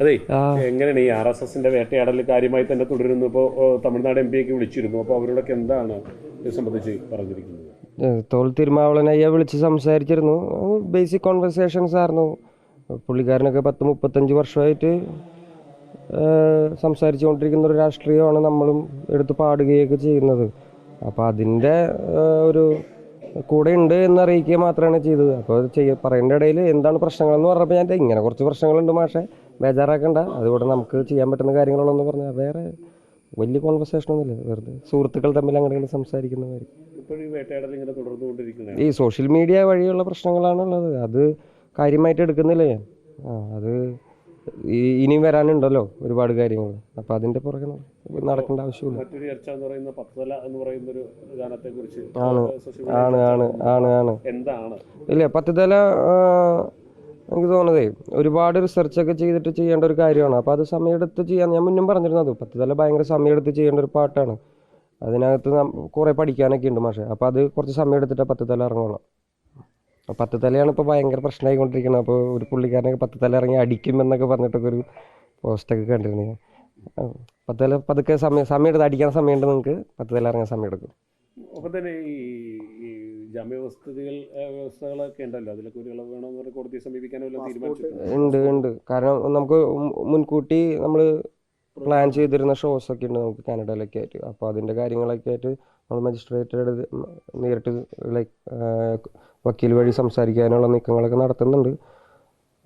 അതെ. എങ്ങനെയാണ് ഈ ആർ എസ് എസിന്റെ വേട്ടയാടൽ കാര്യമായി തന്നെ തുടരുന്നു? ഇപ്പോ തമിഴ്നാട് എം പി ഒക്കെ വിളിച്ചിരുന്നു. അപ്പോൾ അവരോടൊക്കെ എന്താണ് ഇത് സംബന്ധിച്ച് പറഞ്ഞിരിക്കുന്നത്? തോൾ തോൽ തിരുമാവളനയ്യ വിളിച്ച് സംസാരിച്ചിരുന്നു. ബേസിക് കോൺവെർസേഷൻസ് ആയിരുന്നു. പുള്ളിക്കാരനൊക്കെ പത്ത് മുപ്പത്തഞ്ച് വർഷമായിട്ട് സംസാരിച്ചുകൊണ്ടിരിക്കുന്ന ഒരു രാഷ്ട്രീയമാണ് നമ്മളും എടുത്ത് പാടുകയൊക്കെ ചെയ്യുന്നത്. അപ്പോൾ അതിന്റെ ഒരു കൂടെ ഉണ്ട് എന്നറിയിക്കുക മാത്രമാണ് ചെയ്തത്. അപ്പോൾ ചെയ്യ പറയേണ്ട ഇടയിൽ എന്താണ് പ്രശ്നങ്ങളെന്ന് പറഞ്ഞപ്പോൾ ഞാൻ ഇങ്ങനെ കുറച്ച് പ്രശ്നങ്ങളുണ്ട് മാഷെ. ബേജാറാക്കണ്ട. അതുകൂടെ നമുക്ക് ചെയ്യാൻ പറ്റുന്ന കാര്യങ്ങളുള്ളതെന്ന് പറഞ്ഞാൽ വേറെ വലിയ കോൺവെർസേഷനൊന്നുമില്ല വെറുതെ സുഹൃത്തുക്കൾ തമ്മിൽ അങ്ങനെ ഇങ്ങനെ സംസാരിക്കുന്ന കാര്യം ഇപ്പോൾ ഈ സോഷ്യൽ മീഡിയ വഴിയുള്ള പ്രശ്നങ്ങളാണ് ഉള്ളത് അത് കാര്യമായിട്ട് എടുക്കുന്നില്ല ഞാൻ. ആ അത് ഈ ഇനിയും വരാനുണ്ടല്ലോ ഒരുപാട് കാര്യങ്ങൾ അപ്പം അതിന്റെ പുറകെ നടക്കേണ്ട ആവശ്യമില്ല. മറ്റൊരു ചർച്ച എന്ന് പറയുന്ന പത്തല എന്ന് പറയുന്ന ഒരു ഗാനത്തെ കുറിച്ച് ആണ് ആണ് ആണ് ആണ്. എന്താണ്? ഇല്ല പത്തുതല എനിക്ക് തോന്നുന്നതേ ഒരുപാട് റിസർച്ചൊക്കെ ചെയ്തിട്ട് ചെയ്യേണ്ട ഒരു കാര്യമാണ്. അപ്പോൾ അത് സമയമെടുത്ത് ചെയ്യാൻ ഞാൻ മുന്നും പറഞ്ഞിരുന്നത് പത്തുതല ഭയങ്കര സമയമെടുത്ത് ചെയ്യേണ്ട ഒരു പാട്ടാണ്. അതിനകത്ത് കുറേ പഠിക്കാനൊക്കെ ഉണ്ട് പക്ഷേ അപ്പോൾ അത് കുറച്ച് സമയം എടുത്തിട്ട് പത്ത് തല ഇറങ്ങണം പത്ത് തലയാണ് ഇപ്പോൾ ഭയങ്കര പ്രശ്നമായിക്കൊണ്ടിരിക്കുന്നത് അപ്പോൾ ഒരു പുള്ളിക്കാരനൊക്കെ പത്ത് തല ഇറങ്ങി അടിക്കും എന്നൊക്കെ പറഞ്ഞിട്ടൊക്കെ ഒരു പോസ്റ്റൊക്കെ കണ്ടിരുന്നു ഞാൻ. പത്ത് തല പതുക്കെ സമയം സമയം എടുത്ത് അടിക്കാൻ സമയമുണ്ട് നിങ്ങൾക്ക്. പത്ത് തല ഇറങ്ങാൻ സമയം എടുക്കും അപ്പോൾ തന്നെ ഈ ഏഹ്, വ്യവസ്ഥകളൊക്കെ ഉണ്ടല്ലോ. അതിലൊക്കെ ഒരു ഇളവ് വേണമെന്ന് പറഞ്ഞ് കോടതിയെ സമീപിക്കാനോ എല്ലാം തീരുമാനിച്ചിട്ടുണ്ട്? ഉണ്ട് ഉണ്ട്. കാരണം നമുക്ക് മുൻകൂട്ടി നമ്മൾ പ്ലാൻ ചെയ്തിരുന്ന ഷോസ് ഒക്കെ ഉണ്ട് നമുക്ക് കാനഡയിലൊക്കെ ആയിട്ട്. അപ്പോൾ അതിന്റെ കാര്യങ്ങളൊക്കെ ആയിട്ട് നമ്മൾ മജിസ്ട്രേറ്റ് നേരിട്ട് ലൈക്ക് വക്കീൽ വഴി സംസാരിക്കാനുള്ള നീക്കങ്ങളൊക്കെ നടത്തുന്നുണ്ട്.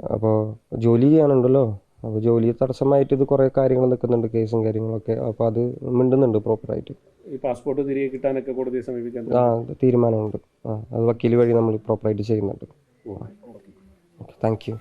അപ്പോൾ ജോലി ചെയ്യാനുണ്ടല്ലോ. അപ്പോൾ ജോലി തടസ്സമായിട്ട് ഇത് കുറേ കാര്യങ്ങൾ നിൽക്കുന്നുണ്ട് കേസും കാര്യങ്ങളൊക്കെ. അപ്പോൾ അത് മിണ്ടുന്നുണ്ട് പ്രോപ്പറായിട്ട് ഈ പാസ്പോർട്ട് തിരികെ കിട്ടാനൊക്കെ കോടതിയെ സമീപിക്കാൻ ആ തീരുമാനമുണ്ട്. ആ അത് വക്കീൽ വഴി നമ്മൾ പ്രോപ്പറായിട്ട് ചെയ്യുന്നുണ്ട്. ഓക്കെ. Thank you